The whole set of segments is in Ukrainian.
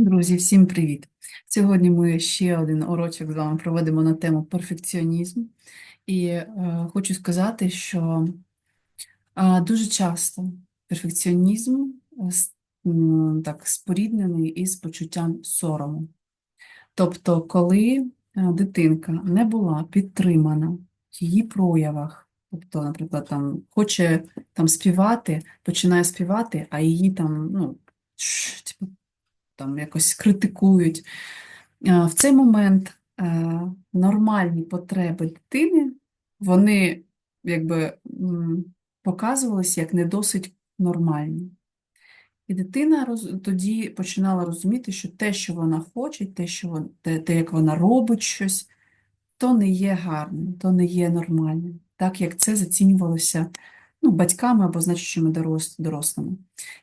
Друзі, всім привіт! Сьогодні ми ще один урочок з вами проведемо на тему перфекціонізм. І е, хочу сказати, що е, дуже часто перфекціонізм е, так споріднений із почуттям сорому. Тобто, коли е, дитинка не була підтримана в її проявах, тобто, наприклад, там хоче там співати, починає співати, а її там, ну, типу, там якось критикують. Е, В цей момент е, нормальні потреби дитини, вони якби показувалися як не досить нормальні. І дитина тоді починала розуміти, що те, що вона хоче, те, що те, те, як вона робить щось, то не є гарним, то не є нормальним, так як це зацінювалося ну, батьками або значущими дорос- дорослими.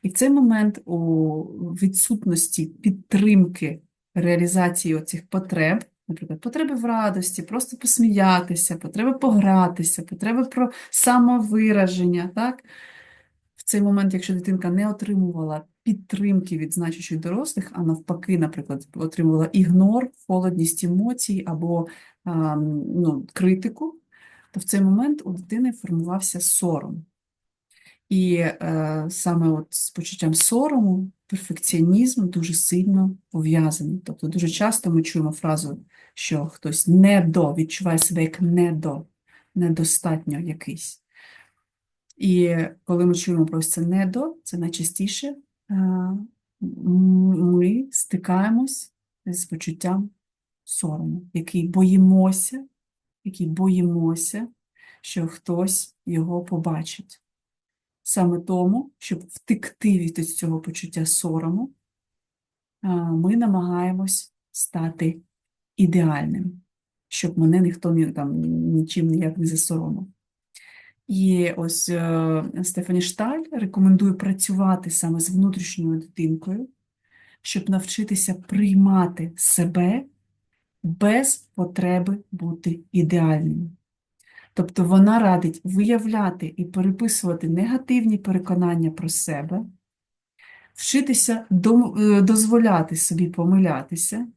І в цей момент у відсутності підтримки реалізації оцих потреб, наприклад, потреби в радості, просто посміятися, потреби погратися, потреби про самовираження, так? В цей момент, якщо дитинка не отримувала підтримки від значущих дорослих, а навпаки, наприклад, отримувала ігнор, холодність емоцій або ну, критику, то в цей момент у дитини формувався сором. І е, саме от з почуттям сорому перфекціонізм дуже сильно пов'язаний. Тобто дуже часто ми чуємо фразу, що хтось недо, відчуває себе як недо, недостатньо якийсь. І коли ми чуємо про це недо, це найчастіше е, ми стикаємось з почуттям сорому, який боїмося, який боїмося, що хтось його побачить. Саме тому, щоб втекти від цього почуття сорому, ми намагаємось стати ідеальним, щоб мене ніхто ні- там, нічим ніяк не засоромив. І ось е, Стефані Шталь рекомендує працювати саме з внутрішньою дитинкою, щоб навчитися приймати себе без потреби бути ідеальним. Тобто вона радить виявляти і переписувати негативні переконання про себе, вчитися е, дозволяти собі помилятися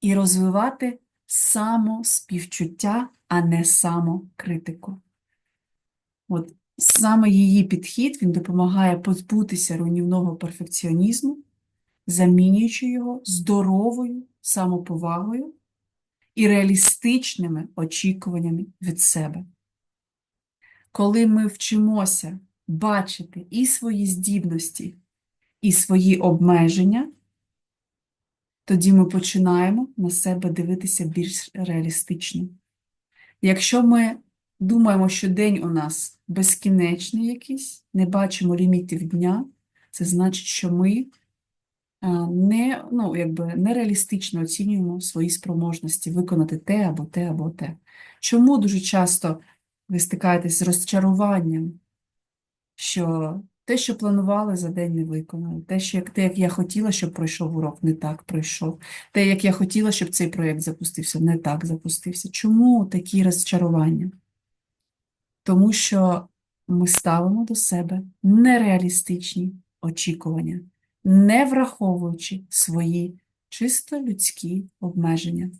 і розвивати самоспівчуття, а не самокритику. От саме її підхід він допомагає позбутися руйнівного перфекціонізму, замінюючи його здоровою самоповагою і реалістичними очікуваннями від себе. Коли ми вчимося бачити і свої здібності, і свої обмеження, тоді ми починаємо на себе дивитися більш реалістично. Якщо ми думаємо, що день у нас безкінечний якийсь, не бачимо лімітів дня, це значить, що ми не, ну, якби, нереалістично оцінюємо свої спроможності виконати те або те, або те. Чому дуже часто ви стикаєтесь з розчаруванням, що те, що планували, за день не виконали, те, що як, те, як я хотіла, щоб пройшов урок, не так пройшов, те, як я хотіла, щоб цей проєкт запустився, не так запустився. Чому такі розчарування? Тому що ми ставимо до себе нереалістичні очікування, не враховуючи свої чисто людські обмеження.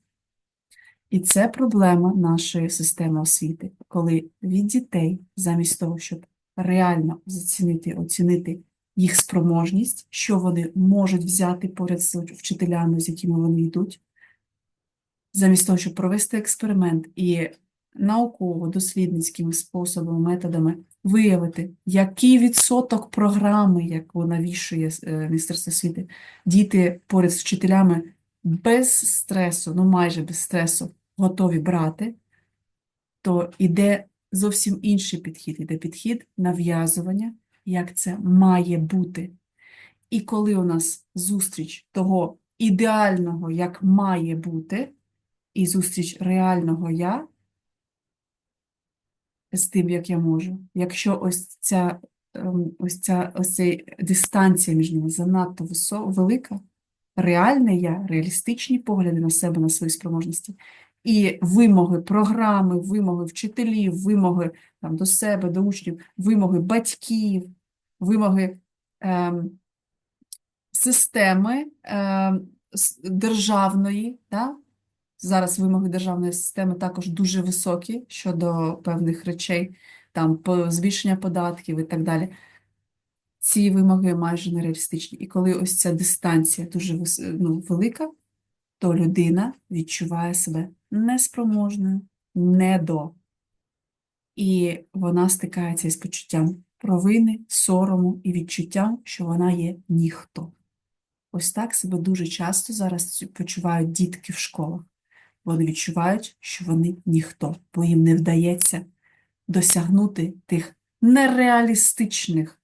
І це проблема нашої системи освіти, коли від дітей, замість того, щоб реально зацінити, оцінити їх спроможність, що вони можуть взяти поряд з вчителями, з якими вони йдуть, замість того, щоб провести експеримент і науково-дослідницькими способами, методами виявити, який відсоток програми, яку навішує е, Міністерство освіти, діти поряд з вчителями без стресу, ну майже без стресу, готові брати, то іде зовсім інший підхід, іде підхід нав'язування, як це має бути. І коли у нас зустріч того ідеального, як має бути, і зустріч реального я з тим, як я можу, якщо ось ця, ем, ось ця ось ця дистанція між ними занадто висо- велика, реальне я, реалістичні погляди на себе, на свої спроможності, і вимоги програми, вимоги вчителів, вимоги там, до себе, до учнів, вимоги батьків, вимоги ем, системи е, державної, да? Зараз вимоги державної системи також дуже високі щодо певних речей, там збільшення податків і так далі. Ці вимоги майже нереалістичні. І коли ось ця дистанція дуже ну, велика, то людина відчуває себе неспроможною, недо. І вона стикається із почуттям провини, сорому і відчуттям, що вона є ніхто. Ось так себе дуже часто зараз почувають дітки в школах. Вони відчувають, що вони ніхто, бо їм не вдається досягнути тих нереалістичних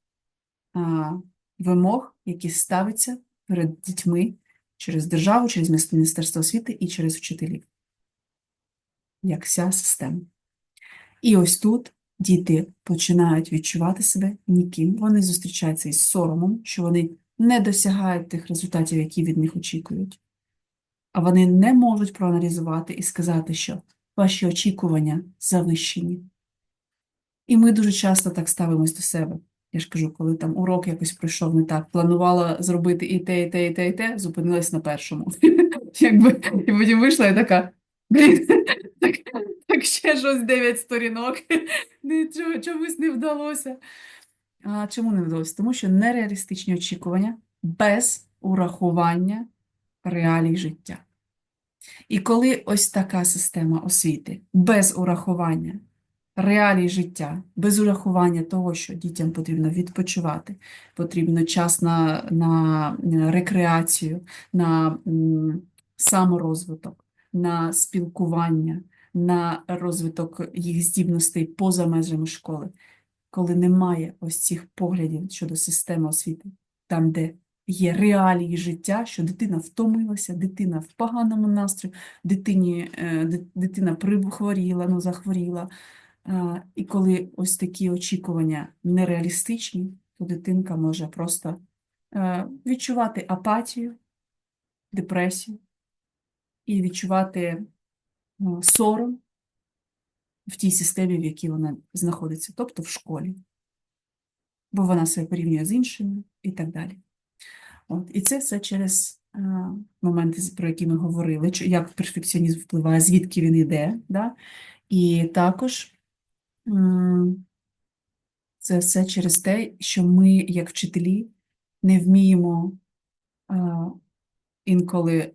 а, вимог, які ставляться перед дітьми через державу, через Міністерство освіти і через вчителів, як вся система. І ось тут діти починають відчувати себе ніким. Вони зустрічаються із соромом, що вони не досягають тих результатів, які від них очікують. А вони не можуть проаналізувати і сказати, що ваші очікування завищені. І ми дуже часто так ставимось до себе. Я ж кажу, коли там урок якось пройшов не так, планувала зробити і те, і те, і те, і те, зупинилась на першому. Якби, і потім вийшла і така, блін, так, так ще щось 9 сторінок, чомусь не вдалося. А чому не вдалося? Тому що нереалістичні очікування без урахування реалій життя. І коли ось така система освіти без урахування реалій життя, без урахування того, що дітям потрібно відпочивати, потрібно час на, на рекреацію, на саморозвиток, на спілкування, на розвиток їх здібностей поза межами школи, коли немає ось цих поглядів щодо системи освіти, там, де є реалії життя, що дитина втомилася, дитина в поганому настрої, дитині, е, дитина прихворіла, ну, захворіла. І коли ось такі очікування нереалістичні, то дитинка може просто е, відчувати апатію, депресію і відчувати ну, сором в тій системі, в якій вона знаходиться, тобто в школі, бо вона себе порівнює з іншими і так далі. От, і це все через е, моменти, про які ми говорили, як перфекціонізм впливає, звідки він йде. Да? І також це все через те, що ми, як вчителі, не вміємо е, інколи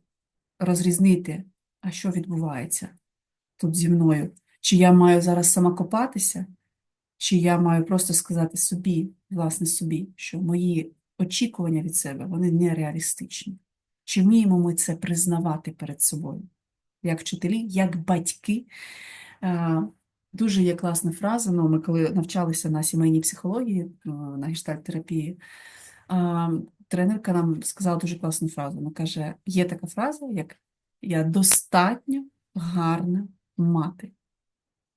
розрізнити, а що відбувається тут зі мною. Чи я маю зараз сама копатися, чи я маю просто сказати собі, власне собі, що мої очікування від себе, вони нереалістичні. Чи вміємо ми це признавати перед собою? Як вчителі, як батьки. Е, Дуже є класна фраза, ну, ми коли навчалися на сімейній психології, е, на гештальт-терапії, тренерка нам сказала дуже класну фразу. Вона каже, є така фраза, як я достатньо гарна мати.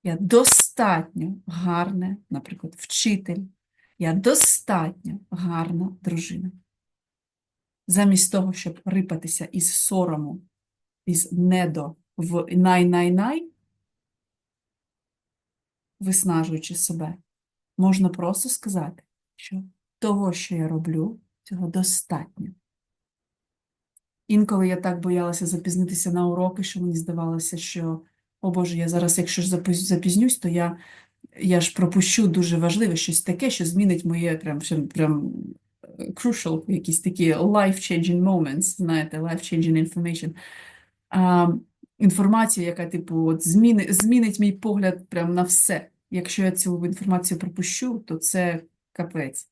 Я достатньо гарна, наприклад, вчитель. Я достатньо гарна дружина. Замість того, щоб рипатися із сорому, із недо в най-най-най, виснажуючи себе, можна просто сказати, що того, що я роблю, цього достатньо. Інколи я так боялася запізнитися на уроки, що мені здавалося, що, о Боже, я зараз, якщо ж запізнюсь, то я, я ж пропущу дуже важливе щось таке, що змінить моє прям, прям, е, crucial, якісь такі life-changing moments, знаєте, life-changing information. А, інформація, яка, типу, от зміни, змінить мій погляд прям на все. Якщо я цю інформацію пропущу, то це капець.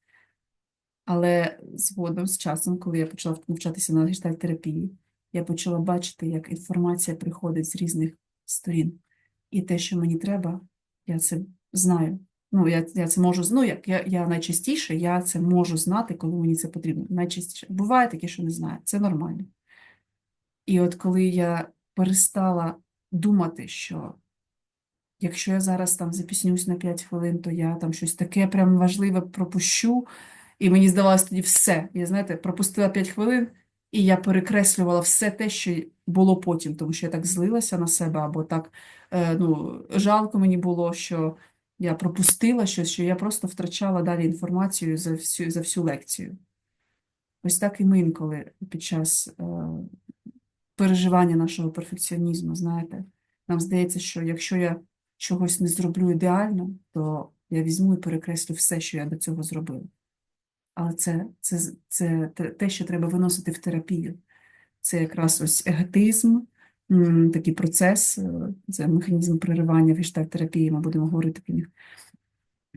Але згодом з часом, коли я почала навчатися на гештальт-терапії, я почала бачити, як інформація приходить з різних сторін. І те, що мені треба, я це знаю. Ну, я, я це можу, ну, як я, я найчастіше я це можу знати, коли мені це потрібно. Найчастіше. Буває таке, що не знаю. Це нормально. І от коли я перестала думати, що якщо я зараз там запіснюсь на 5 хвилин, то я там щось таке прям важливе пропущу, і мені здавалось тоді все. Я, знаєте, пропустила 5 хвилин, і я перекреслювала все те, що було потім, тому що я так злилася на себе, або так е, ну, жалко мені було, що я пропустила щось, що я просто втрачала далі інформацію за всю, за всю лекцію. Ось так і ми інколи під час е, переживання нашого перфекціонізму, знаєте, нам здається, що якщо я чогось не зроблю ідеально, то я візьму і перекреслю все, що я до цього зробила. Але це, це, це те- що треба виносити в терапію. Це якраз ось еготизм, такий процес, е, це механізм переривання в гештальт-терапії, ми будемо говорити про них,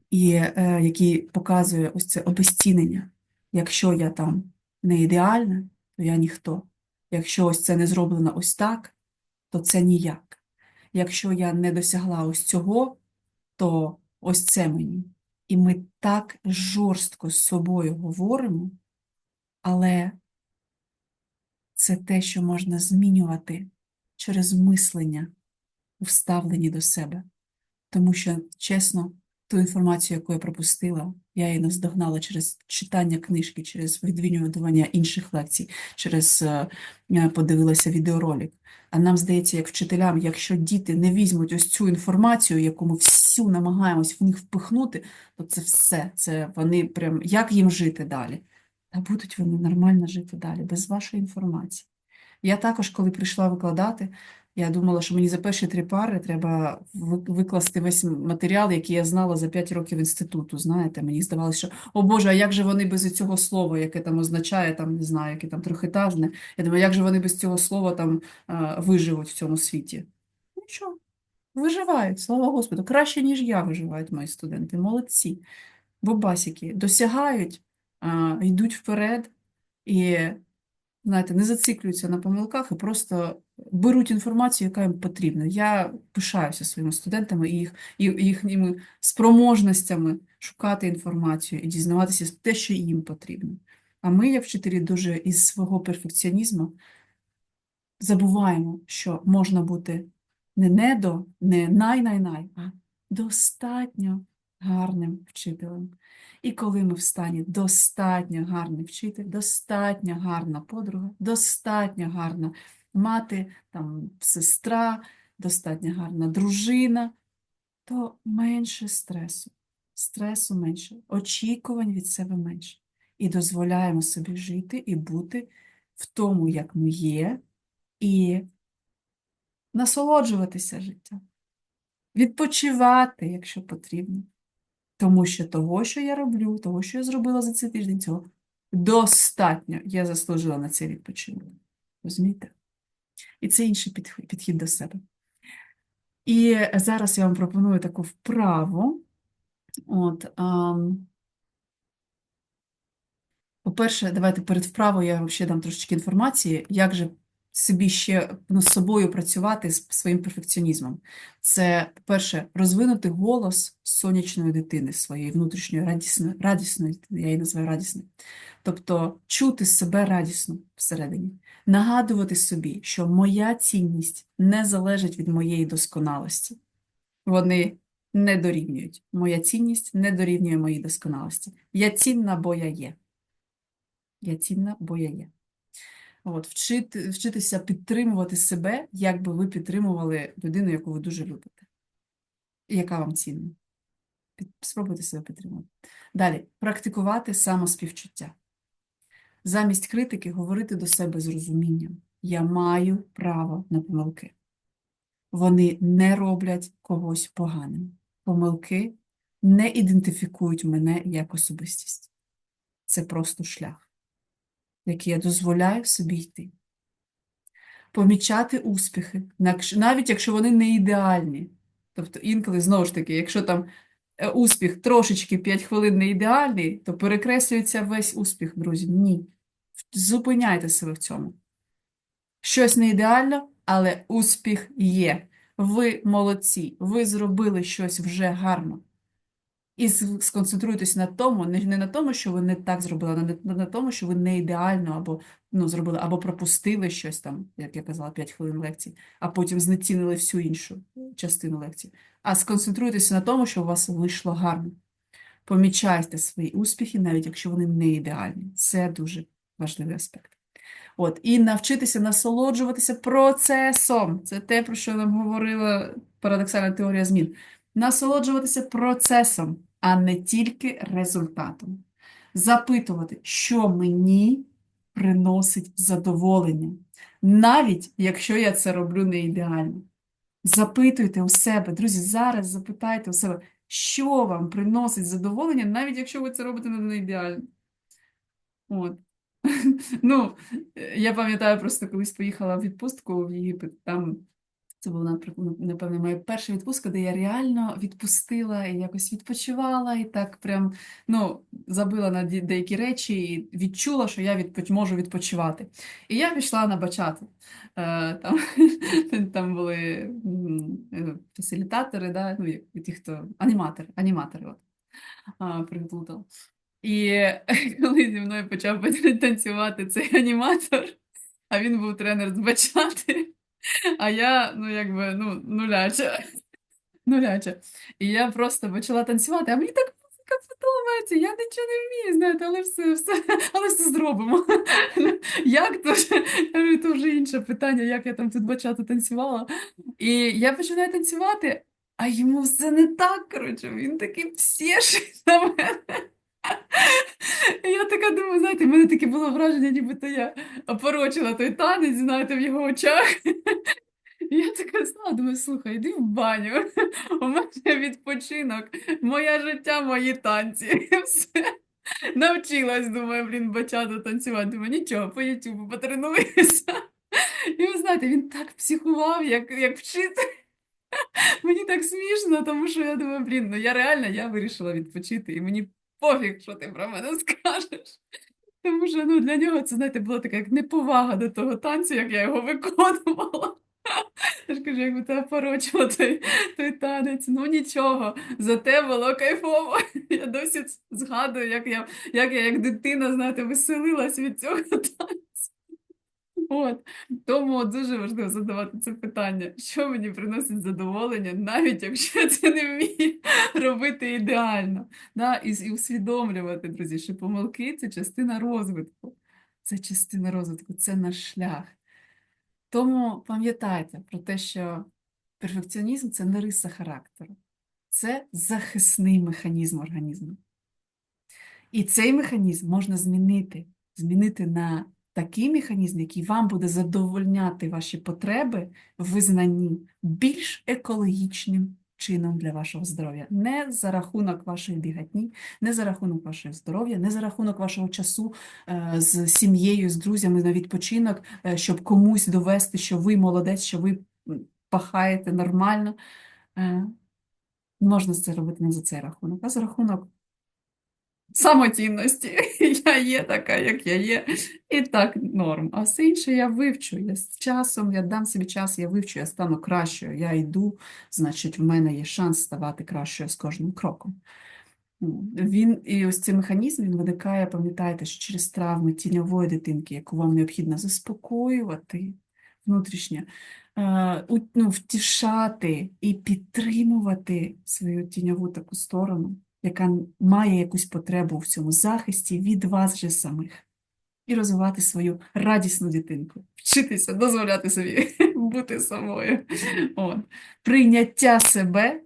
і е, який показує ось це обезцінення. Якщо я там не ідеальна, то я ніхто. Якщо ось це не зроблено ось так, то це ніяк. Якщо я не досягла ось цього, то ось це мені. І ми так жорстко з собою говоримо, але це те, що можна змінювати через мислення у вставленні до себе. Тому що, чесно, ту інформацію, яку я пропустила, я її наздогнала через читання книжки, через відвідування інших лекцій, через е, е, подивилася відеоролик. А нам здається, як вчителям, якщо діти не візьмуть ось цю інформацію, яку ми всю намагаємось в них впихнути, то це все, це вони прям як їм жити далі? Та будуть вони нормально жити далі, без вашої інформації. Я також, коли прийшла викладати, я думала, що мені за перші три пари треба викласти весь матеріал, який я знала за 5 років інституту. Знаєте, мені здавалося, що о Боже, а як же вони без цього слова, яке там означає, там не знаю, яке там трьохетажне. Я думаю, як же вони без цього слова там виживуть в цьому світі? Що, виживають, слава Господу, краще, ніж я виживають мої студенти. Молодці. Бобасики досягають, йдуть вперед і знаєте, не зациклюються на помилках і просто беруть інформацію, яка їм потрібна. Я пишаюся своїми студентами і їх, і їхніми спроможностями шукати інформацію і дізнаватися те, що їм потрібно. А ми, як вчителі, дуже із свого перфекціонізму забуваємо, що можна бути не недо, не най-най-най, а достатньо гарним вчителем. І коли ми в стані достатньо гарний вчитель, достатньо гарна подруга, достатньо гарна мати, там, сестра, достатньо гарна дружина, то менше стресу, стресу менше, очікувань від себе менше. І дозволяємо собі жити і бути в тому, як ми є, і насолоджуватися життям, відпочивати, якщо потрібно. Тому що того, що я роблю, того, що я зробила за цей тиждень, цього достатньо. Я заслужила на цей відпочинок. Розумієте? І це інший підхід, до себе. І зараз я вам пропоную таку вправу. От, ам, по-перше, давайте перед вправою я вам ще дам трошечки інформації, як же собі ще ну, з собою працювати з своїм перфекціонізмом. Це, по-перше, розвинути голос сонячної дитини своєї внутрішньої радісної, радісної, я її називаю радісною. Тобто чути себе радісно всередині, нагадувати собі, що моя цінність не залежить від моєї досконалості. Вони не дорівнюють. Моя цінність не дорівнює моїй досконалості. Я цінна, бо я є. Я цінна, бо я є. От, вчити, вчитися підтримувати себе, як би ви підтримували людину, яку ви дуже любите, яка вам цінна. Спробуйте себе підтримати. Далі, практикувати самоспівчуття. Замість критики говорити до себе з розумінням. Я маю право на помилки. Вони не роблять когось поганим. Помилки не ідентифікують мене як особистість. Це просто шлях який я дозволяю собі йти. Помічати успіхи, навіть якщо вони не ідеальні. Тобто інколи, знову ж таки, якщо там е, успіх трошечки 5 хвилин не ідеальний, то перекреслюється весь успіх, друзі. Ні. Зупиняйте себе в цьому. Щось не ідеально, але успіх є. Ви молодці, ви зробили щось вже гарно. І сконцентруйтесь на тому, не, не на тому, що ви не так зробили, а на, на тому, що ви не ідеально або ну, зробили, або пропустили щось там, як я казала, 5 хвилин лекції, а потім знецінили всю іншу частину лекції. А сконцентруйтеся на тому, що у вас вийшло гарно. Помічайте свої успіхи, навіть якщо вони не ідеальні. Це дуже важливий аспект. От, і навчитися насолоджуватися процесом. Це те, про що нам говорила парадоксальна теорія змін. Насолоджуватися процесом, а не тільки результатом. Запитувати, що мені приносить задоволення, навіть якщо я це роблю не ідеально. Запитуйте у себе, друзі, зараз запитайте у себе, що вам приносить задоволення, навіть якщо ви це робите не ідеально. От. Ну, я пам'ятаю, просто колись поїхала в відпустку в Єгипет, там це була, наприклад, напевно, моя перша відпустка, де я реально відпустила і якось відпочивала, і так прям ну, забила на деякі речі і відчула, що я відпоч... можу відпочивати. І я пішла на бачату. Е, там, там були е, фасилітатори, да? ну, ті, хто аніматори, аніматори от, а, приплутала. І коли зі мною почав танцювати цей аніматор, а він був тренер з бачати, а я, ну, якби, ну, нуляча. Нуляча. І я просто почала танцювати, а мені так музика подобається, я нічого не вмію, знаєте, але все, все, але все зробимо. Як то ж? Я говорю, то вже інше питання, як я там тут бачати танцювала. І я починаю танцювати, а йому все не так, коротше, він такий псєший на мене. І Я така думаю, знаєте, в мене таке було враження, нібито я опорочила той танець, знаєте, в його очах. І я така стала, думаю, слухай, йди в баню. У мене відпочинок, моє життя, мої танці. Все. Навчилась, думаю, блін, бачата танцювати. Думаю, нічого, по Ютубу потренуюся. І ви знаєте, він так психував, як, як вчитель. Мені так смішно, тому що я думаю, блін, ну я реально я вирішила відпочити, і мені пофіг, що ти про мене скажеш. Тому що ну, для нього це, знаєте, була така як неповага до того танцю, як я його виконувала. Я ж кажу, якби тебе порочила той, той танець. Ну нічого, зате було кайфово. Я досі згадую, як я, як я як дитина, знаєте, веселилась від цього танцю. От. Тому дуже важливо задавати це питання, що мені приносить задоволення, навіть якщо це не вмію робити ідеально. Да? І, і усвідомлювати, друзі, що помилки це частина розвитку. Це частина розвитку, це наш шлях. Тому пам'ятайте про те, що перфекціонізм це не риса характеру, це захисний механізм організму. І цей механізм можна змінити, змінити на такий механізм, який вам буде задовольняти ваші потреби в визнанні більш екологічним чином для вашого здоров'я. Не за рахунок вашої бігатні, не за рахунок вашого здоров'я, не за рахунок вашого часу е, з сім'єю, з друзями на відпочинок, е, щоб комусь довести, що ви молодець, що ви пахаєте нормально. Е, Можна це робити не за цей рахунок, а за рахунок самоцінності. Я є така, як я є, і так норм. А все інше я вивчу. Я з часом, я дам собі час, я вивчу, я стану кращою. Я йду, значить, в мене є шанс ставати кращою з кожним кроком. Він і ось цей механізм він виникає, пам'ятаєте, що через травми тіньової дитинки, яку вам необхідно заспокоювати внутрішньо, е, ну, втішати і підтримувати свою тіньову таку сторону, яка має якусь потребу в цьому захисті від вас же самих. І розвивати свою радісну дитинку, вчитися, дозволяти собі бути собою. От. Прийняття себе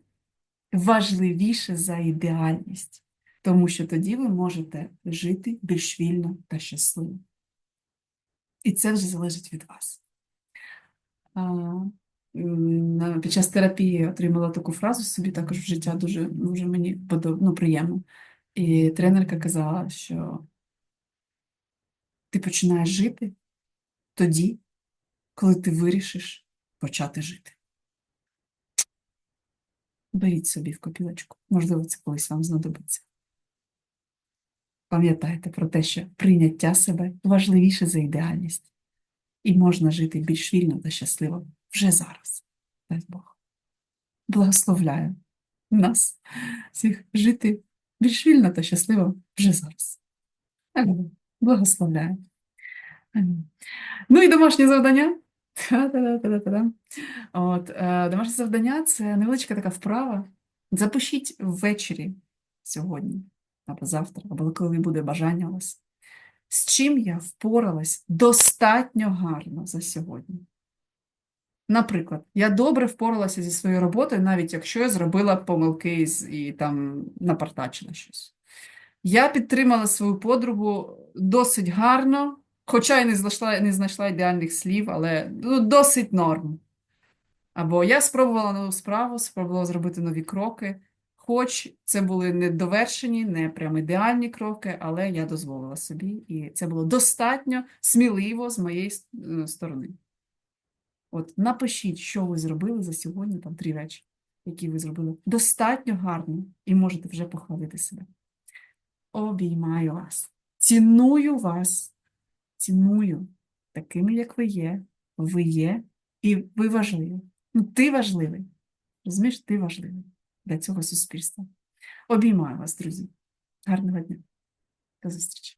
важливіше за ідеальність, тому що тоді ви можете жити більш вільно та щасливо. І це вже залежить від вас. Під час терапії отримала таку фразу собі також в життя дуже, дуже мені подоб... ну, приємно. І тренерка казала, що ти починаєш жити тоді, коли ти вирішиш почати жити. Беріть собі в копілочку. Можливо, це колись вам знадобиться. Пам'ятайте про те, що прийняття себе важливіше за ідеальність. І можна жити більш вільно та щасливо вже зараз. Дай Бог. Благословляю нас всіх жити більш вільно та щасливо вже зараз. Амінь. Благословляю. Амінь. Ну і домашнє завдання. Та-та-та-та-та-та. От, е, домашнє завдання це невеличка така вправа. Запишіть ввечері сьогодні, або завтра, або коли буде бажання у вас. З чим я впоралась достатньо гарно за сьогодні. Наприклад, я добре впоралася зі своєю роботою, навіть якщо я зробила помилки і там напартачила щось. Я підтримала свою подругу досить гарно, Хоча й не знайшла, не знайшла ідеальних слів, але ну, досить норм. Або я спробувала нову справу, спробувала зробити нові кроки. Хоч це були не довершені, не прям ідеальні кроки, але я дозволила собі, і це було достатньо сміливо з моєї е, сторони. От напишіть, що ви зробили за сьогодні, там три речі, які ви зробили. Достатньо гарно, і можете вже похвалити себе. Обіймаю вас. Ціную вас. Ціную такими, як ви є. Ви є, і ви важливі. Ну, ти важливий. Розумієш, ти важливий для цього суспільства. Обіймаю вас, друзі. Гарного дня. До зустрічі.